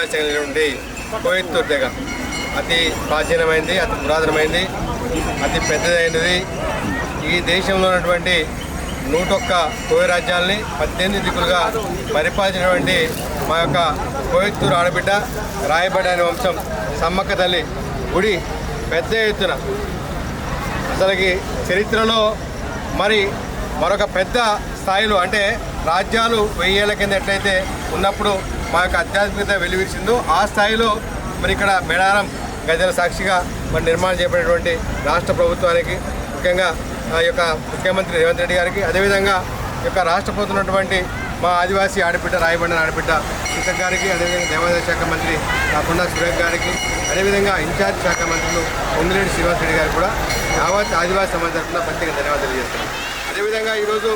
ఆదివాసీ అయినటువంటి కోయత్తూరు తెగ అతి ప్రాచీనమైనది అతి పురాతనమైనది అతి పెద్దదైనది. ఈ దేశంలో ఉన్నటువంటి నూటొక్క కోయ రాజ్యాలని పద్దెనిమిది దిక్కులుగా పరిపాలించినటువంటి మా యొక్క కోయత్తూరు ఆడబిడ్డ రాయబడ్డ అనే వంశం సమ్మక్క తల్లి గుడి పెద్ద ఎత్తున. అసలుకి చరిత్రలో మరి మరొక పెద్ద స్థాయిలో అంటే రాజ్యాలు వెయ్యేళ్ళ కింద ఎట్లయితే ఉన్నప్పుడు మా యొక్క ఆధ్యాత్మికత వెలువరిచిందో ఆ స్థాయిలో మరి ఇక్కడ మేడారం గజల సాక్షిగా మరి నిర్మాణం చేపట్టినటువంటి రాష్ట్ర ప్రభుత్వానికి ముఖ్యంగా ఆ యొక్క ముఖ్యమంత్రి రేవంత్ రెడ్డి గారికి అదేవిధంగా ఈ యొక్క రాష్ట్ర ప్రభుత్వం ఉన్నటువంటి మా ఆదివాసీ ఆడబిడ్డ రాయబండ ఆడబిడ్డ సీతక్ గారికి అదేవిధంగా దేవాదాయ శాఖ మంత్రి కొండా సురేఖ్ గారికి అదేవిధంగా ఇన్ఛార్జ్ శాఖ మంత్రులు పొంగిరెడ్డి శ్రీనివాస్ రెడ్డి గారికి కూడా యావత్ ఆదివాసీ సమాజం తరఫున ప్రత్యేక ధన్యవాదాలు తెలియజేస్తున్నాం. అదేవిధంగా ఈరోజు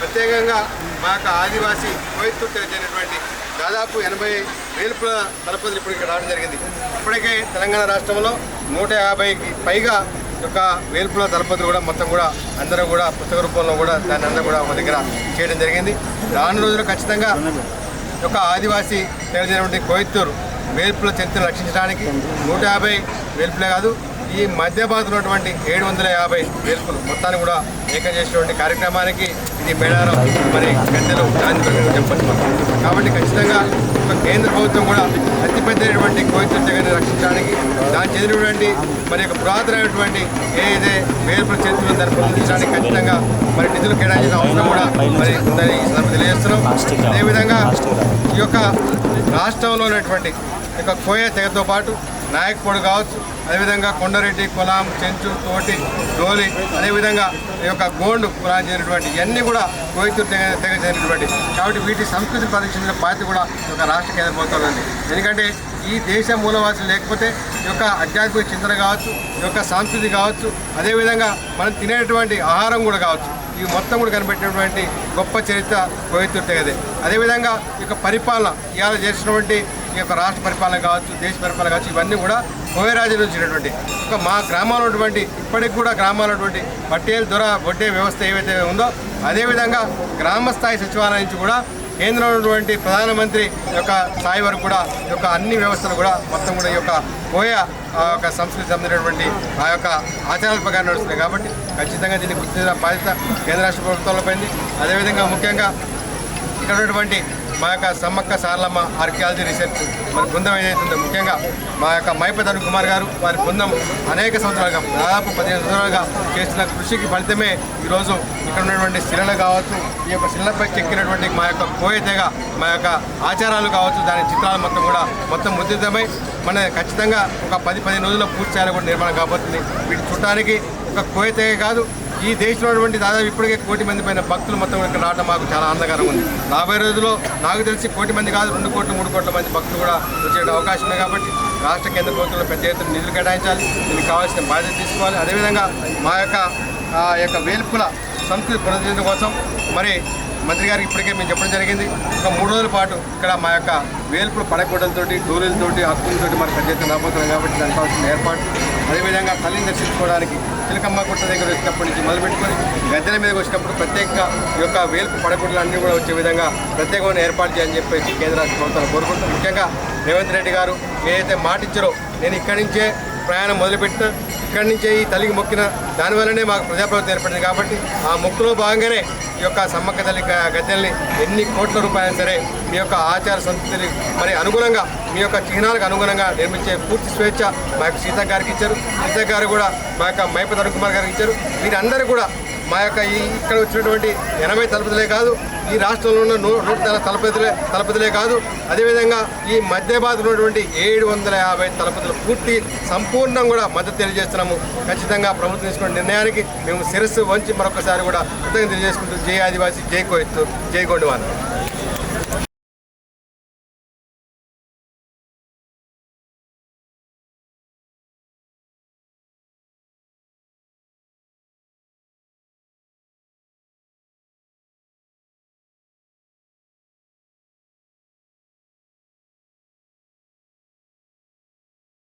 ప్రత్యేకంగా మా యొక్క ఆదివాసీ కోయత్తు చెందినటువంటి దాదాపు ఎనభై వేలుపుల తలపతులు ఇప్పుడు ఇక్కడ రావడం జరిగింది. ఇప్పటికే తెలంగాణ రాష్ట్రంలో నూట యాభైకి పైగా యొక్క వేల్పుల దళపతులు కూడా మొత్తం కూడా అందరూ కూడా పుస్తక రూపంలో కూడా దాన్ని అందరూ కూడా ఒక దగ్గర చేయడం జరిగింది. రాను రోజులు ఖచ్చితంగా ఒక యొక్క ఆదివాసీ తెలియజేటువంటి కోయత్తూరు వేల్పుల చరిత్రను రక్షించడానికి నూట యాభై వేల్పులే కాదు ఈ మధ్య భారత్లో ఉన్నటువంటి ఏడు వందల యాభై వేల్పులు మొత్తాన్ని కూడా ఏకం చేసినటువంటి కార్యక్రమానికి ఇది మేడారం మరి గద్దెలు గాంధీ చెప్పచ్చు. కాబట్టి ఖచ్చితంగా ఒక కేంద్ర ప్రభుత్వం కూడా అతిపెద్దైనటువంటి కోయిత్తూరు జగన్ రక్షించడానికి దాని చెందినటువంటి మరి యొక్క పురాతనమైనటువంటి ఏదైతే వేల్పుల చరిత్రను దాన్ని ఖచ్చితంగా మరి నిధులు కేటాయించిన అవసరం కూడా మరి ఉందని ఈ సందర్భంగా తెలియజేస్తున్నాం. అదేవిధంగా ఈ యొక్క రాష్ట్రంలో ఉన్నటువంటి ఈ యొక్క కోయ తెగతో పాటు నాయక్పూడి కావచ్చు అదేవిధంగా కొండరెడ్డి కులాం చెంచు తోటి డోలి అదేవిధంగా ఈ యొక్క గోండు కులానికి చెందినటువంటి ఇవన్నీ కూడా కోయితూరు తెగ తెగ చెందినటువంటి కాబట్టి వీటి సంస్కృతి పరిరక్షించిన బాధ్యత కూడా ఈ యొక్క రాష్ట్ర కేంద్ర ఎందుకంటే ఈ దేశ మూలవాసులు లేకపోతే ఈ యొక్క ఆధ్యాత్మిక చింతన కావచ్చు ఈ యొక్క సంస్కృతి కావచ్చు అదేవిధంగా మనం తినేటువంటి ఆహారం కూడా కావచ్చు ఇవి మొత్తం కూడా కనిపెట్టినటువంటి గొప్ప చరిత్ర కోయితూరు తెగదే. అదేవిధంగా ఈ యొక్క పరిపాలన ఇవాళ చేసినటువంటి ఈ యొక్క రాష్ట్ర పరిపాలన కావచ్చు దేశ పరిపాలన కావచ్చు ఇవన్నీ కూడా కోయరాజు నుంచి ఉన్నటువంటి ఒక మా గ్రామాల్లో ఉన్నటువంటి ఇప్పటికి కూడా గ్రామాల్లో ఉన్నటువంటి పట్టేలు దొర వడ్డే వ్యవస్థ ఏవైతే ఉందో అదేవిధంగా గ్రామ స్థాయి సచివాలయం నుంచి కూడా కేంద్రంలో ఉన్నటువంటి ప్రధానమంత్రి యొక్క స్థాయి వరకు కూడా ఈ యొక్క అన్ని వ్యవస్థలు కూడా మొత్తం కూడా ఈ యొక్క కోయ ఆ యొక్క సంస్కృతి చెందినటువంటి ఆ యొక్క ఆచారాల ప్రకారం నడుస్తున్నాయి. కాబట్టి ఖచ్చితంగా దీన్ని గుర్తించిన బాధ్యత కేంద్ర రాష్ట్ర ప్రభుత్వాలపైంది అదేవిధంగా ముఖ్యంగా ఇక్కడ ఉన్నటువంటి మా యొక్క సమ్మక్క సారలమ్మ ఆర్కియాలజీ రీసెర్చ్ మరి బృందం ఏదైతుందో ముఖ్యంగా మా యొక్క మైపతను కుమార్ గారు వారి బృందం అనేక సంవత్సరాలుగా దాదాపు పదిహేను సంవత్సరాలుగా చేస్తున్న కృషికి ఫలితమే ఈరోజు ఇక్కడ ఉన్నటువంటి శిలలు కావచ్చు ఈ యొక్క శిలపై చెక్కినటువంటి మా యొక్క కోయతేగ మా యొక్క ఆచారాలు కావచ్చు దాని చిత్రాలు మొత్తం కూడా మొత్తం ముద్రితమై మన ఖచ్చితంగా ఒక పది పదిహేను రోజుల్లో పూర్తి చేయాలని కూడా నిర్మాణం కాబోతుంది. వీటి చూడటానికి ఒక కోయతేగ కాదు ఈ దేశంలో ఉన్నటువంటి దాదాపు ఇప్పటికే కోటి మంది పైన భక్తులు మొత్తం ఇక్కడ రావడం మాకు చాలా ఆనందకరంగా ఉంది. రాబోయే రోజుల్లో నాకు తెలిసి కోటి మంది కాదు రెండు కోట్లు మూడు కోట్ల మంది భక్తులు కూడా వచ్చే అవకాశం ఉంది కాబట్టి రాష్ట్ర కేంద్ర ప్రభుత్వంలో పెద్ద ఎత్తున నిధులు కేటాయించాలి దీనికి కావాల్సిన బాధ్యత తీసుకోవాలి. అదేవిధంగా మా యొక్క ఆ యొక్క వేల్పుల సంస్కృతి పునరుద్ధరించడం కోసం మరి మంత్రి గారికి ఇప్పటికే మేము చెప్పడం జరిగింది. ఒక మూడు రోజుల పాటు ఇక్కడ మా యొక్క వేల్పుల పడకూడలతోటి డోలీలతోటి హక్కులతోటి మరి పెద్ద ఎత్తున రాబోతున్నాం కాబట్టి దానికి కావాల్సిన ఏర్పాటు అదేవిధంగా తల్లిని దర్శించుకోవడానికి చిలకమ్మ గుట్ట దగ్గర వచ్చినప్పటి నుంచి మొదలుపెట్టుకొని గద్దెల మీదకి వచ్చినప్పుడు ప్రత్యేకంగా ఈ యొక్క వేల్పు పడగొడ్డలు అన్నీ కూడా వచ్చే విధంగా ప్రత్యేకమైన ఏర్పాటు చేయాలని చెప్పేసి కేంద్ర రాష్ట్ర ప్రభుత్వాలు కోరుకుంటూ ముఖ్యంగా రేవంత్ రెడ్డి గారు ఏదైతే మాట ఇచ్చారో నేను ఇక్కడి నుంచే ప్రయాణం మొదలుపెట్టి అక్కడి నుంచే ఈ తల్లికి మొక్కిన దానివల్లనే మాకు ప్రజాప్రభుత్వం ఏర్పడింది కాబట్టి ఆ మొక్కులో భాగంగానే ఈ యొక్క సమ్మక్క తల్లి గద్దెల్ని ఎన్ని కోట్ల రూపాయలు సరే మీ యొక్క ఆచార సంస్కృతి మరి అనుగుణంగా మీ యొక్క చిహ్నాలకు అనుగుణంగా నిర్మించే పూర్తి స్వేచ్ఛ మా యొక్క సీత గారికి ఇచ్చారు. సీత గారు కూడా మా యొక్క మైపతి కుమార్ గారికి ఇచ్చారు. వీరందరూ కూడా మా యొక్క ఈ ఇక్కడ వచ్చినటువంటి ఎనభై తలపతులే కాదు ఈ రాష్ట్రంలో ఉన్న నూ- నూట తలపతులే తలపతులే కాదు అదేవిధంగా ఈ మధ్య ఉన్నటువంటి ఏడు వందల యాభై తలపతులు పూర్తి సంపూర్ణం కూడా మద్దతు తెలియజేస్తున్నాము. ఖచ్చితంగా ప్రభుత్వం తీసుకున్న నిర్ణయానికి మేము శిరస్సు వంచి మరొకసారి కూడా కృతజ్ఞత తెలియజేసుకుంటూ జై ఆదివాసి జై కోయత్తు జై గొండువాన్.